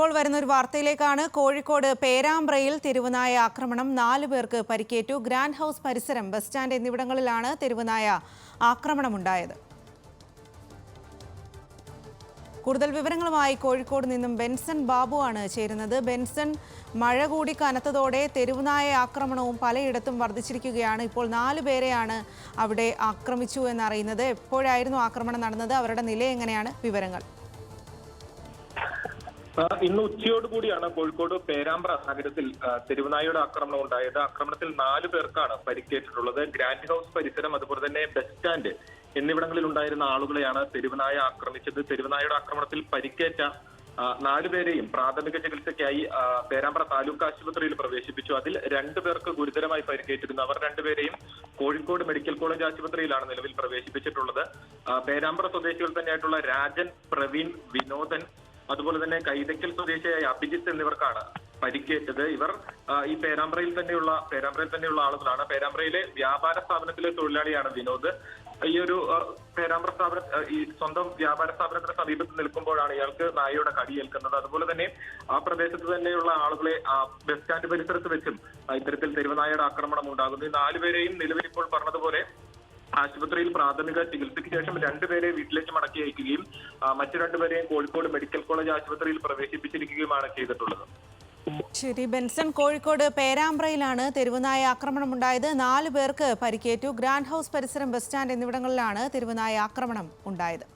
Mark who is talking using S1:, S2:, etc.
S1: ഇപ്പോൾ വരുന്ന ഒരു വാർത്തയിലേക്കാണ് കോഴിക്കോട് പേരാമ്പ്രയിൽ തെരുവുനായ ആക്രമണം നാല് പേർക്ക് പരിക്കേറ്റു ഗ്രാൻഡ് ഹൗസ് പരിസരം ബസ് സ്റ്റാൻഡ് എന്നിവിടങ്ങളിലാണ് തെരുവുനായ ആക്രമണമുണ്ടായത് കൂടുതൽ വിവരങ്ങളുമായി കോഴിക്കോട് നിന്നും ബെൻസൺ ബാബുവാണ് ചേരുന്നത് ബെൻസൺ മഴ കൂടി കനത്തതോടെ തെരുവുനായ ആക്രമണവും പലയിടത്തും വർദ്ധിച്ചിരിക്കുകയാണ് ഇപ്പോൾ നാല് പേരെയാണ് അവിടെ ആക്രമിച്ചു എന്നറിയുന്നത് എപ്പോഴായിരുന്നു ആക്രമണം നടന്നത് അവരുടെ നില എങ്ങനെയാണ് വിവരങ്ങൾ
S2: ഇന്ന് ഉച്ചയോടുകൂടിയാണ് കോഴിക്കോട് പേരാമ്പ്ര നഗരത്തിൽ തിരുവനായിയുടെ ആക്രമണം ഉണ്ടായത് ആക്രമണത്തിൽ നാല് പേർക്കാണ് പരിക്കേറ്റിട്ടുള്ളത് ഗ്രാൻഡ് ഹൗസ് പരിസരം അതുപോലെ തന്നെ ബസ് സ്റ്റാൻഡ് എന്നിവിടങ്ങളിൽ ഉണ്ടായിരുന്ന ആളുകളെയാണ് തെരുവുനായ ആക്രമിച്ചത് തെരുവുനായയുടെ ആക്രമണത്തിൽ പരിക്കേറ്റ നാലുപേരെയും പ്രാഥമിക ചികിത്സയ്ക്കായി പേരാമ്പ്ര താലൂക്ക് ആശുപത്രിയിൽ പ്രവേശിപ്പിച്ചു അതിൽ രണ്ടുപേർക്ക് ഗുരുതരമായി പരിക്കേറ്റിരുന്നു അവർ രണ്ടുപേരെയും കോഴിക്കോട് മെഡിക്കൽ കോളേജ് ആശുപത്രിയിലാണ് നിലവിൽ പ്രവേശിപ്പിച്ചിട്ടുള്ളത് പേരാമ്പ്ര സ്വദേശികൾ തന്നെയായിട്ടുള്ള രാജൻ പ്രവീൺ വിനോദൻ അതുപോലെ തന്നെ കൈതയ്ക്കൽ സ്വദേശിയായ അഭിജിത്ത് എന്നിവർക്കാണ് പരിക്കേറ്റത് ഇവർ ഈ പേരാമ്പ്രയിൽ തന്നെയുള്ള പേരാമ്പ്രയിൽ തന്നെയുള്ള ആളുകളാണ് പേരാമ്പ്രയിലെ വ്യാപാര സ്ഥാപനത്തിലെ തൊഴിലാളിയാണ് വിനോദ് ഈ ഒരു പേരാമ്പ്ര സ്ഥാപന ഈ സ്വന്തം വ്യാപാര സ്ഥാപനത്തിന് സമീപത്ത് നിൽക്കുമ്പോഴാണ് ഇയാൾക്ക് നായയുടെ കടിയേൽക്കുന്നത് അതുപോലെ തന്നെ ആ പ്രദേശത്ത് തന്നെയുള്ള ആളുകളെ ആ ബസ് സ്റ്റാൻഡ് പരിസരത്ത് വെച്ചും ഇത്തരത്തിൽ തെരുവനായയുടെ ആക്രമണം ഉണ്ടാകുന്നു ഈ നാലുപേരെയും നിലവിൽ ഇപ്പോൾ പറഞ്ഞതുപോലെ ആശുപത്രിയിൽ പ്രാഥമിക ചികിത്സയ്ക്ക് ശേഷം രണ്ടുപേരെ വീട്ടിലേക്ക് മടക്കി അയക്കുകയും മറ്റു രണ്ടുപേരെയും കോഴിക്കോട് മെഡിക്കൽ കോളേജ് ആശുപത്രിയിൽ പ്രവേശിപ്പിച്ചിരിക്കുകയുമാണ് ചെയ്തിട്ടുള്ളത്
S1: ശരി ബെൻസൺ കോഴിക്കോട് പേരാമ്പ്രയിലാണ് തെരുവുനായ ഉണ്ടായത് നാല് പേർക്ക് പരിക്കേറ്റു ഗ്രാൻഡ് ഹൗസ് പരിസരം ബസ് സ്റ്റാൻഡ് എന്നിവിടങ്ങളിലാണ് തെരുവുനായ ആക്രമണം ഉണ്ടായത്